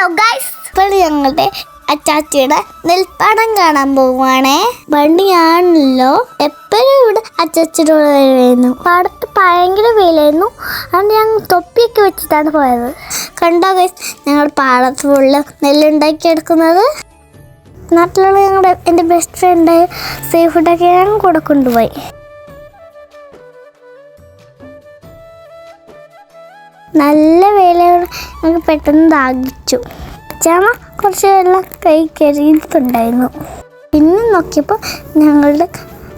Hello guys ഇപ്പോൾ ഞങ്ങളുടെ അച്ചാച്ചിയുടെ നെൽപ്പാടം കാണാൻ പോവുകയാണേ. വണ്ടിയാണല്ലോ. എപ്പോഴും ഇവിടെ അച്ചാച്ചിയുടെ വരുമായിരുന്നു പാടത്ത് ഭയങ്കര വെയിലായിരുന്നു. അതുകൊണ്ട് ഞങ്ങൾ തൊപ്പിയൊക്കെ വെച്ചിട്ടാണ് പോയത്. കണ്ടോ ഗൈസ് ഞങ്ങൾ പാടത്ത് ഫുള്ള് നെല്ലുണ്ടാക്കി എടുക്കുന്നത്. നാട്ടിലുള്ള ഞങ്ങളുടെ എന്റെ ബെസ്റ്റ് ഫ്രണ്ട് സീ ഫുഡൊക്കെ ഞാൻ കൂടെ കൊണ്ടുപോയി. നല്ല വെയിലോട് ഞങ്ങൾക്ക് പെട്ടെന്ന് ദാഹിച്ചു. അച്ചാമ്മ കുറച്ച് വെള്ളം കൈ കരുതിയിട്ടുണ്ടായിരുന്നു പിന്നെ നോക്കിയപ്പോൾ ഞങ്ങളുടെ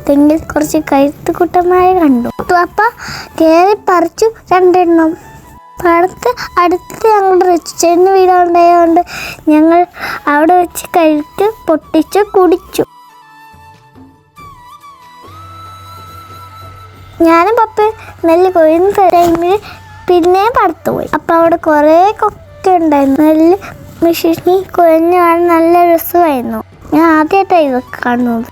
തെങ്ങിൽ കുറച്ച് കഴുത്ത് കഴുത്തുകുട്ടന്മാരെ കണ്ടു. അപ്പം കയറി പറിച്ചു രണ്ടെണ്ണം. പാടത്ത് അടുത്ത് ഞങ്ങളുടെ റിച്ചേന്ന് വീടുണ്ടായതുകൊണ്ട് ഞങ്ങൾ അവിടെ വെച്ച് കഴുത്ത് പൊട്ടിച്ച് കുടിച്ചു. ഞാനും പപ്പ നെല്ല് കൊയ്യുന്ന ടൈമിൽ പിന്നെയും പടുത്തു പോയി അപ്പം അവിടെ കുറേ കൊക്ക ഉണ്ടായിരുന്നു. നല്ല മെഷീനിൽ കുഴഞ്ഞു കാണാൻ നല്ല രസമായിരുന്നു. ഞാൻ ആദ്യമായിട്ടാണ് ഇതൊക്കെ കാണുന്നത്.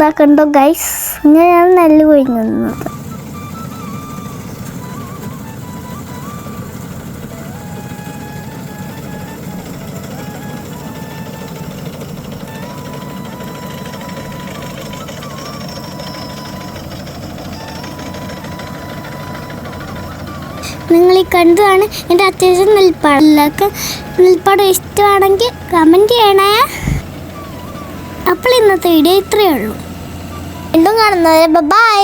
ഇതാ കണ്ടോ ഗൈസ് ഇങ്ങനെയാണ് നെല്ല് കൊഴിഞ്ഞത് നിങ്ങൾ ഈ കണ്ടതാണ് എന്റെ അത്യാവശ്യം നെൽപ്പാടം. എല്ലാവർക്കും നെൽപ്പാടം ഇഷ്ടമാണെങ്കിൽ കമന്റ് ചെയ്യണേ. അപ്പോൾ ഇന്നത്തെ വീഡിയോ ഇത്രയേ ഉള്ളൂ. വീണ്ടും കാണുന്നത് ബൈ